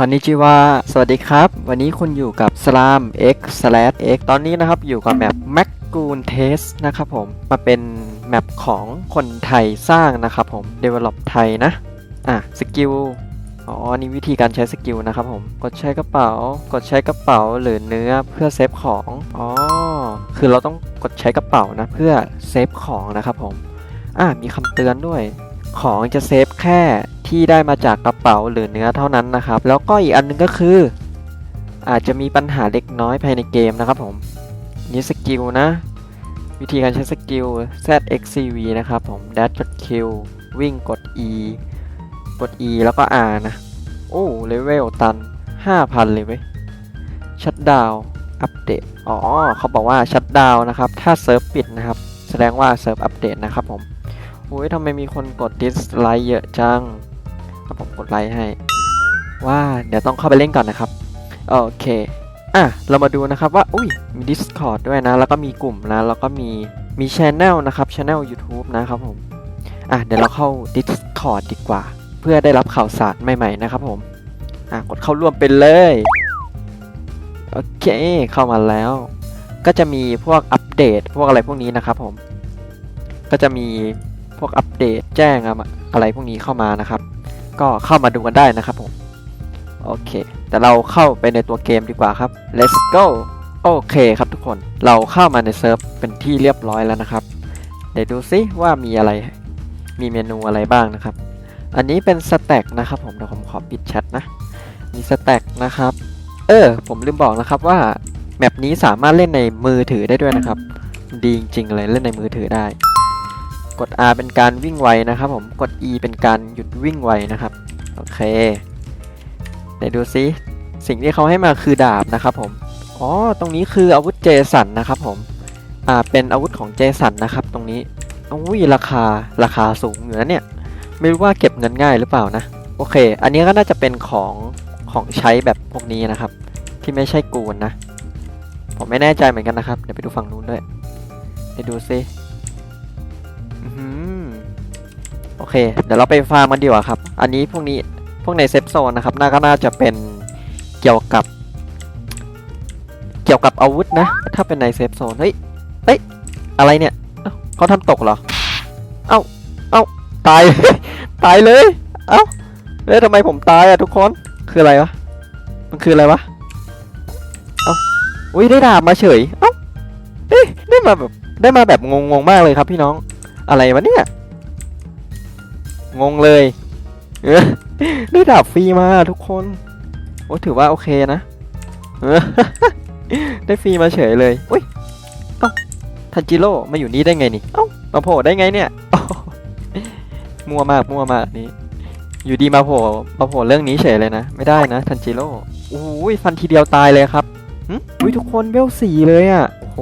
คอนนิจิวาสวัสดีครับ วันนี้คุณอยู่กับ Slam X slash X ตอนนี้นะครับอยู่กับแมป m a c g o o n Test นะครับผม มาเป็นแมปของคนไทยสร้างนะครับผม Develop ไทยนะ อะสกิล อ๋อ นี่วิธีการใช้สกิลนะครับผม กดใช้กระเป๋า กดใช้กระเป๋าหรือเนื้อเพื่อเซฟของ อ๋อ คือเราต้องกดใช้กระเป๋านะเพื่อเซฟของนะครับผม อะมีคำเตือนด้วย ของจะเซฟแค่ที่ได้มาจากกระเป๋าหรือเนื้อเท่านั้นนะครับ แล้วก็อีกอันหนึงก็คือ อาจจะมีปัญหาเล็กน้อยภายในเกมนะครับผมนี่สกิลนะ วิธีการใช้สกิล ZXCV นะครับผม dash กด Q วิ่งกด E กด E แล้วก็ R นะ โอ้เลเวลตัน 5,000 เลยเว้ยชัดดาวอัปเดต อ๋อ เขาบอกว่าชัดดาวนะครับ ถ้าเซิร์ฟปิดนะครับ แสดงว่าเซิร์ฟอัปเดตนะครับผม โอ้ยทำไมมีคนกดดิสไลค์เยอะจังเอาผมกดไลค์ให้ ว่าเดี๋ยวต้องเข้าไปเล่นก่อนนะครับ โอเค อะ เรามาดูนะครับว่า อุ้ย มี Discord ด้วยนะ แล้วก็มีกลุ่มนะ แล้วก็มี มี Channel นะครับ Channel YouTube นะครับผม อะ เดี๋ยวเราเข้า Discord ดีกว่า เพื่อได้รับข่าวสารใหม่ๆนะครับผม อะ กดเข้าร่วมไปเลย โอเค เข้ามาแล้ว ก็จะมีพวกอัปเดต พวกอะไรพวกนี้นะครับผม ก็จะมี พวกอัปเดตแจ้งอะไรพวกนี้เข้ามานะครับ ก็เข้ามาดูกันได้นะครับผม โอเค แต่เราเข้าไปในตัวเกมดีกว่าครับ let's go โอเคครับทุกคน เราเข้ามาในเซิร์ฟเป็นที่เรียบร้อยแล้วนะครับ เดี๋ยวดูซิว่ามีอะไร มีเมนูอะไรบ้างนะครับ อันนี้เป็นสแต็กนะครับผมเดี๋ยวผมขอปิดแชทนะ มีสแต็กนะครับ เออ ผมลืมบอกนะครับว่าแมปนี้สามารถเล่นในมือถือได้ด้วยนะครับ ดีจริงๆเลยเล่นในมือถือได้ กด R เป็นการวิ่งไวนะครับผมกด E เป็นการหยุดวิ่งไวนะครับโอเคเดี๋ยวดูซิสิ่งที่เขาให้มาคือดาบนะครับผมอ๋อตรงนี้คืออาวุธเจสันนะครับผมอ่าเป็นอาวุธของเจสันนะครับ ตรงนี้อุ้ยราคาราคาสูงอยู่นะเนี่ยไม่รู้ว่าเก็บเงินง่ายหรือเปล่านะโอเค อันนี้ก็น่าจะเป็นของของใช้แบบพวกนี้นะครับ ที่ไม่ใช่กูนนะ ผมไม่แน่ใจเหมือนกันนะครับ เดี๋ยวไปดูฝั่งนู้นด้วย ไปดูซิ โอเค เดี๋ยวเราไปฟาร์มกันดีกว่าครับ อันนี้พวกนี้พวกในเซฟโซนนะครับน่าก็น่าจะเป็นเกี่ยวกับ เกี่ยวกับอาวุธนะ ถ้าเป็นในเซฟโซนเฮ้ยเฮ้ยอะไรเนี่ยเอ้าเขาทำตกเหรอ เอ้าเอ้าตาย ตายเลย เอ้าเฮ้ยทำไมผมตายอะทุกคนคืออะไรวะมันคืออะไรวะเอ้าอุ้ยได้ดาบมาเฉยเอ้าได้มาแบบได้มาแบบงงๆมากเลยครับพี่น้องอะไรวะเนี่ย งงเลยเออได้ดาบฟรีมาทุกคน โอ้ถือว่าโอเคนะเออได้ฟรีมาเฉยเลยอุ้ยเอ้าทันจิโร่มาอยู่นี่ได้ไงนี่เอ้ามาโผล่ได้ไงเนี่ยมั่วมากมั่วมากนี่อยู่ดีมาโผล่มาโผล่เรื่องนี้เฉยเลยนะ ไม่ได้นะทันจิโร่โอ้ยฟันทีเดียวตายเลยครับอุ้ยทุกคนเวลสีเลยอะโอ้โห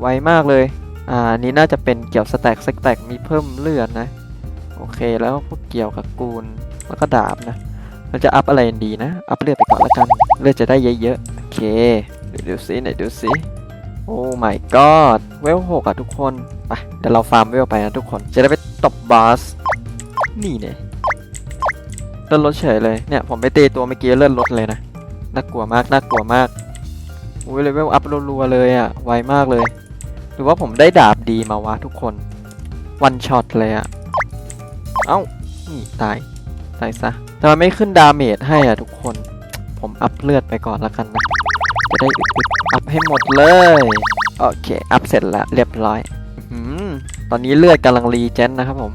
ไวมากเลย อ่านี่น่าจะเป็นเกี่ยวสแต็กสแต็กมีเพิ่มเลือดนะ โอเคแล้วพวกเกี่ยวกับกูลแล้วก็ดาบนะมันจะอัพอะไรดีนะ อัพเลือดไปก่อนละกัน เลือดจะได้เยอะๆ โอเคเดี๋ยวดูซิไหนดูซิโอ้ my god เวลหกอะทุกคนไปเดี๋ยวเราฟาร์มเวลไปนะทุกคน จะได้ไปตบบอส นี่เนี่ยเลื่อนลดเฉยเลย เนี่ยผมไปตีตัวเมื่อกี้เลื่อนลดเลยนะ น่ากลัวมาก น่ากลัวมากอุ้ยเลเวลอัพรัวๆเลยอะ ไวมากเลย หรือว่าผมได้ดาบดีมาวะทุกคน วันช็อตเลยอะ เอ้า นี่ตาย ตายซะ แต่มันไม่ขึ้นดาเมจให้อะทุกคน ผมอัพเลือดไปก่อนแล้วกันนะ จะได้อึดๆอัพให้หมดเลย โอเค อัพเสร็จแล้วเรียบร้อยอตอนนี้เลือดกำลังรีเจนนะครับผม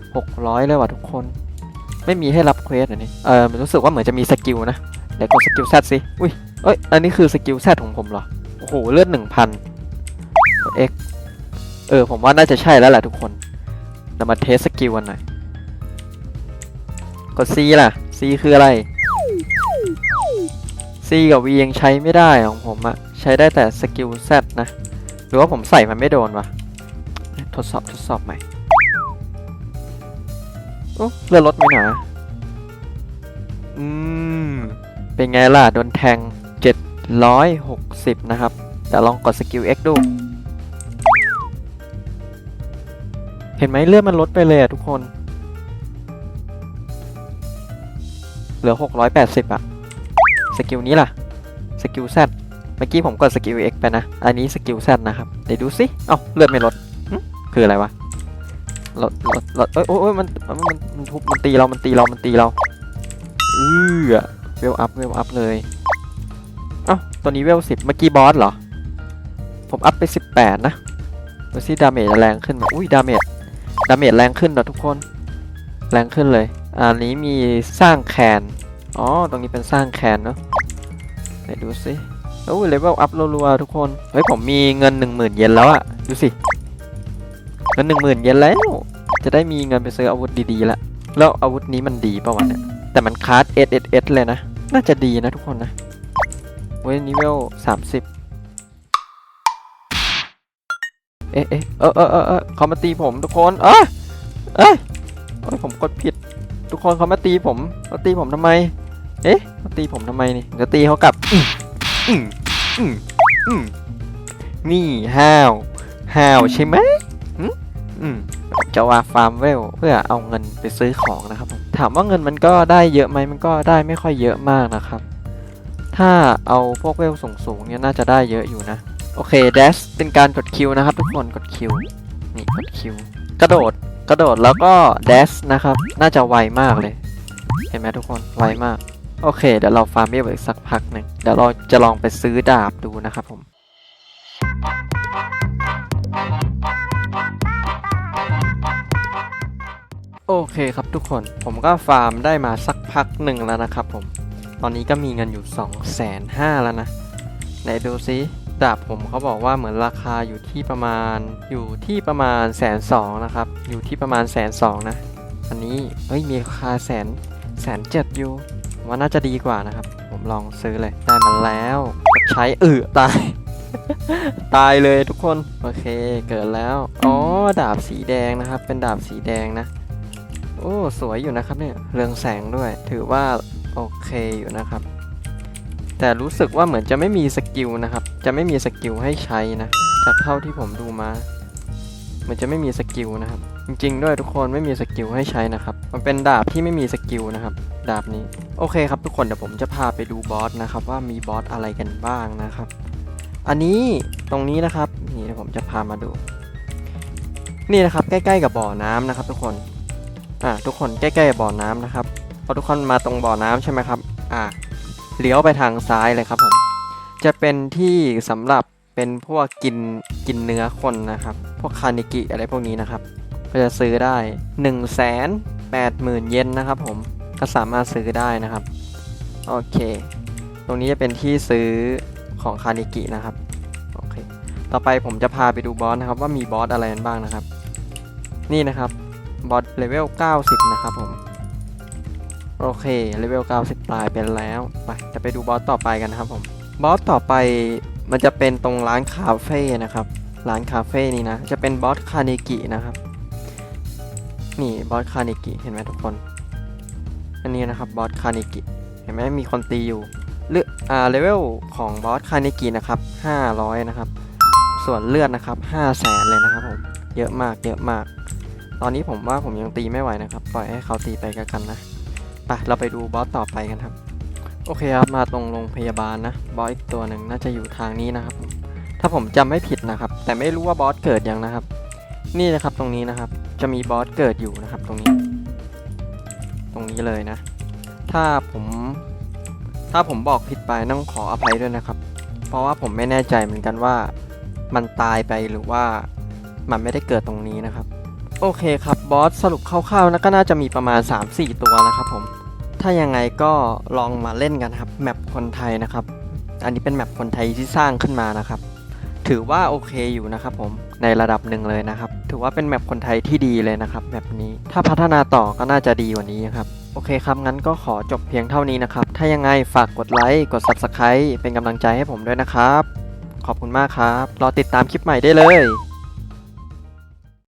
600 เลยว่ะทุกคน ไม่มีให้รับเควสอันนี้ เออมันรู้สึกว่าเหมือนจะมีสกิลนะ เดี๋ยวกดสกิลแซดสิ อุ้ย เอ้ย อันนี้คือสกิลแซดของผมเหรอ โอ้โห เลือด1,000กด X เออ ผมว่าน่าจะใช่แล้วแหละทุกคนเรามาเทสสกิลกันหน่อย กด C ล่ะ C คืออะไร C กับ V ยังใช้ไม่ได้ของผมอะใช้ได้แต่สกิล Z นะ หรือว่าผมใส่มันไม่โดนวะทดสอบทดสอบใหม่โอ้เลือดลดไหมหนาอืม เป็นไงล่ะ โดนแทง 760 นะครับแต่ลองกดสกิล X ดู เห็นไหมเลือดมันลดไปเลยอะทุกคน เหลือ 680อะสกิลนี้ล่ะ สกิล Z เมื่อกี้ผมกดสกิล X ไปนะ อันนี้สกิล Z นะครับ เดี๋ยวดูสิ เอ้าเลือดไม่ลด คืออะไรวะ ลด ลด ลด เอ้ยโอ้ยโอ้ยมันมัน มัน มันทุบมันตีเรา มันตีเรา มันตีเรา อือเวลอัพ เวลอัพเลย เอ้า ตัวนี้เวลสิบเมื่อกี้บอสเหรอ ผมอัพไปสิบแปดนะดูสิดาเมจแรงขึ้นไหมอุ้ยดาเมจ ดาเมจแรงขึ้นนะทุกคน แรงขึ้นเลย อันนี้มีสร้างแคนอ๋อ ตรงนี้เป็นสร้างแคนเนาะไหนดูสิโอ้เลเวลอัพรัวๆทุกคน เฮ้ย ผมมีเงิน 1 0,000 เยนแล้วอะดูสิ เงิน 1 0,000 เยนแล้ว จะได้มีเงินไปซื้ออาวุธดีๆละ แล้วอาวุธนี้มันดีป่าวะเนี่ย แต่มันคาร์ด S S S เลยนะ น่าจะดีนะทุกคนนะ เว้ยนิเวลสามสิบเอ๊ะเอ๊ะเออเออเออเขามาตีผมทุกคน เอ้ยเอ้ยเอ้ยผมกดผิด ทุกคนเขามาตีผมเขาตีผมทำไม เอ๊ะเขาตีผมทำไมนี่เดี๋ยวตีเขากลับอืมอืมอืมอืมนี่ห้าวห้าวใช่ไหมอืมอืมจะว่าฟาร์มเวลเพื่อเอาเงินไปซื้อของนะครับผมถามว่าเงินมันก็ได้เยอะไหมมันก็ได้ไม่ค่อยเยอะมากนะครับ ถ้าเอาพวกเวลสูงๆเนี่ยน่าจะได้เยอะอยู่นะ โอเคเดสเป็นการกดคิวนะครับ ทุกคนกดคิวนี่กดคิวกระโดด กระโดดแล้วก็เดสนะครับ น่าจะไวมากเลย เห็นไหมทุกคนไวมาก โอเค เดี๋ยวเราฟาร์มเวลอีกสักพักหนึ่งเดี๋ยวเราจะลองไปซื้อดาบดูนะครับผมโอเคครับทุกคนผมก็ฟาร์มได้มาสักพักหนึ่งแล้วนะครับผม ตอนนี้ก็มีเงินอยู่2องแสนห้าแล้วนะ ไหนดูซิ ดาบผมเขาบอกว่าเหมือนราคาอยู่ที่ประมาณอยู่ที่ประมาณแสนสองนะครับ อยู่ที่ประมาณแสนสองนะ อันนี้เฮ้ยมีราคาแสนแสนเจ็ดอยู่มว่าน่าจะดีกว่านะครับ ผมลองซื้อเลยได้มาแล้วใช้เออตาย ตายเลยทุกคน โอเคเกิดแล้ว อ๋อ ดาบสีแดงนะครับ เป็นดาบสีแดงนะ โอ้ สวยอยู่นะครับเนี่ย เรืองแสงด้วย ถือว่าโอเคอยู่นะครับ แต่รู้สึกว่าเหมือนจะไม่มีสกิลนะครับ จะไม่มีสกิลให้ใช้นะ จากเท่าที่ผมดูมา เหมือนจะไม่มีสกิลนะครับ จริง ๆ ด้วยทุกคนไม่มีสกิลให้ใช้นะครับ มันเป็นดาบที่ไม่มีสกิลนะครับ ดาบนี้ โอเคครับทุกคนเดี๋ยวผมจะพาไปดูบอสนะครับว่ามีบอสอะไรกันบ้างนะครับ อันนี้ตรงนี้นะครับ นี่เดี๋ยวผมจะพามาดู นี่นะครับใกล้ๆกับบ่อน้ำนะครับ ทุกคน อ่าทุกคนใกล้ๆกับบ่อน้ำนะครับพอทุกคนมาตรงบ่อน้ำใช่ไหมครับ อ่า เลี้ยวไปทางซ้ายเลยครับผม จะเป็นที่สำหรับเป็นพวกกินกินเนื้อคนนะครับ พวกคานิกิอะไรพวกนี้นะครับ ก็จะซื้อได้1นึ่งแสนแปดหมื่นเยนนะครับผม ก็สามารถซื้อได้นะครับ โอเค ตรงนี้จะเป็นที่ซื้อของคานิกินะครับ โอเค ต่อไปผมจะพาไปดูบอสนะครับ ว่ามีบอสอะไรกันบ้างนะครับ นี่นะครับ บอสเลเวล 90 นะครับผม โอเคเลเวล90ตายไปแล้วไปจะไปดูบอสต่อไปกันนะครับผมบอสต่อไปมันจะเป็นตรงร้านคาเฟ่นะครับร้านคาเฟ่นี้นะจะเป็นบอสคาเนกินะครับนี่บอสคาเนกิเห็นไหมทุกคน อันนี้นะครับบอสคาเนกิเห็นไหมมีคนตีอยู่เลือดอ่าเลเวลของบอสคาเนกินะครับ500นะครับส่วนเลือดนะครับ5 0 0แสนเลยนะครับผมเยอะมากเยอะมาก ตอนนี้ผมว่าผมยังตีไม่ไหวนะครับ ปล่อยให้เขาตีไปกันนะ ปเราไปดูบอสต่อไปกันครับ โอเคครับ มาตรงโรงพยาบาลนะ บอสอีกตัวหนึ่งน่าจะอยู่ทางนี้นะครับ ถ้าผมจำไม่ผิดนะครับ แต่ไม่รู้ว่าบอสเกิดยังนะครับ นี่นะครับตรงนี้นะครับ จะมีบอสเกิดอยู่นะครับ ตรงนี้ ตรงนี้เลยนะ ถ้าผม ถ้าผมบอกผิดไปต้องขออภัยด้วยนะครับ เพราะว่าผมไม่แน่ใจเหมือนกันว่า มันตายไปหรือว่ามันไม่ได้เกิดตรงนี้นะครับโอเคครับ บอสสรุปคร่าวๆนะก็น่าจะมีประมาณ 3-4 ตัวนะครับผม ถ้ายังไงก็ลองมาเล่นกันครับแมปคนไทยนะครับ อันนี้เป็นแมปคนไทยที่สร้างขึ้นมานะครับ ถือว่าโอเคอยู่นะครับผมในระดับหนึ่งเลยนะครับ ถือว่าเป็นแมปคนไทยที่ดีเลยนะครับแมปนี้ถ้าพัฒนาต่อก็น่าจะดีกว่านี้ครับโอเคครับ งั้นก็ขอจบเพียงเท่านี้นะครับ ถ้ายังไงฝากกดไลค์ กด Subscribe เป็นกำลังใจให้ผมด้วยนะครับ ขอบคุณมากครับ รอติดตามคลิปใหม่ได้เลย